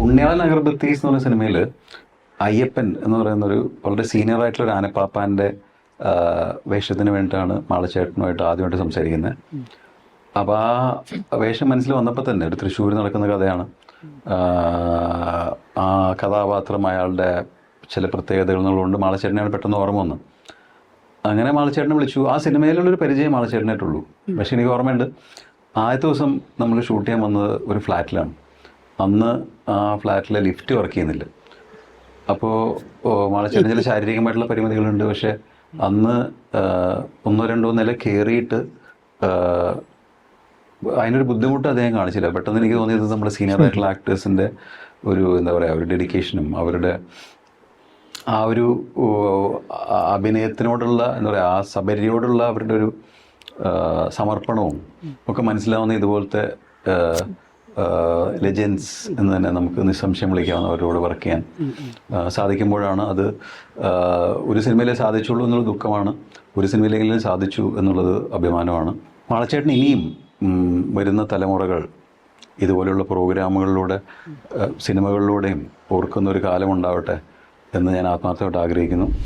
പുണ്യാളൻ അഗർബത്തീസ് എന്ന് പറയുന്ന സിനിമയിൽ അയ്യപ്പൻ എന്ന് പറയുന്ന ഒരു വളരെ സീനിയർ ആയിട്ടുള്ള ഒരു ആനപ്പാപ്പാന്റെ വേഷത്തിന് വേണ്ടിയിട്ടാണ് മാളച്ചേട്ടനുമായിട്ട് ആദ്യമായിട്ട് സംസാരിക്കുന്നത്. അപ്പോൾ ആ വേഷം മനസ്സിൽ വന്നപ്പോൾ തന്നെ ഒരു തൃശ്ശൂർ നടക്കുന്ന കഥയാണ്. ആ, ആ കഥാപാത്രം അയാളുടെ ചില പ്രത്യേകതകൾ എന്നുള്ളതുകൊണ്ട് മാളച്ചേട്ടനെയാണ് പെട്ടെന്ന് ഓർമ്മ വന്നത്. അങ്ങനെ മാളച്ചേട്ടനെ വിളിച്ചു. ആ സിനിമയിലുള്ളൊരു പരിചയം മാളച്ചേട്ടനായിട്ടുള്ളൂ. പക്ഷേ എനിക്ക് ഓർമ്മയുണ്ട്. ആദ്യത്തെ ദിവസം നമ്മൾ ഷൂട്ട് ചെയ്യാൻ വന്നത് ഒരു ഫ്ലാറ്റിലാണ്. അന്ന് ആ ഫ്ലാറ്റിലെ ലിഫ്റ്റ് വർക്ക് ചെയ്യുന്നില്ല. അപ്പോൾ മാളച്ചേട്ടൻ ചില ശാരീരികമായിട്ടുള്ള പരിമിതികളുണ്ട്. പക്ഷേ അന്ന് ഒന്നോ രണ്ടോ നില കയറിയിട്ട് അതിനൊരു ബുദ്ധിമുട്ട് അദ്ദേഹം കാണിച്ചില്ല. പെട്ടെന്ന് എനിക്ക് തോന്നിയത് നമ്മുടെ സീനിയർ ആയിട്ടുള്ള ആക്ടേഴ്സിന്റെ ഒരു എന്താ പറയുക ഒരു ഡെഡിക്കേഷനും അവരുടെ ആ ഒരു അഭിനയത്തിനോടുള്ള എന്താ പറയുക ആ സബരിയോടുള്ള അവരുടെ ഒരു സമർപ്പണവും ഒക്കെ മനസ്സിലാവുന്ന ഇതുപോലത്തെ ലെജൻസ് എന്ന് തന്നെ നമുക്ക് നിസ്സംശയം വിളിക്കാവുന്ന അവരോട് വർക്ക് ചെയ്യാൻ. സാധിക്കുമ്പോഴാണ് അത് ഒരു സിനിമയിലേ സാധിച്ചുള്ളൂ എന്നുള്ള ദുഃഖമാണ് ഒരു സിനിമയിലെങ്കിലും സാധിച്ചു എന്നുള്ളത് അഭിമാനമാണ്. മാളച്ചേട്ടൻ ഇനിയും വരുന്ന തലമുറകൾ ഇതുപോലെയുള്ള പ്രോഗ്രാമുകളിലൂടെ സിനിമകളിലൂടെയും ഓർക്കുന്ന ഒരു കാലമുണ്ടാവട്ടെ എന്ന് ഞാൻ ആത്മാർത്ഥമായിട്ട് ആഗ്രഹിക്കുന്നു.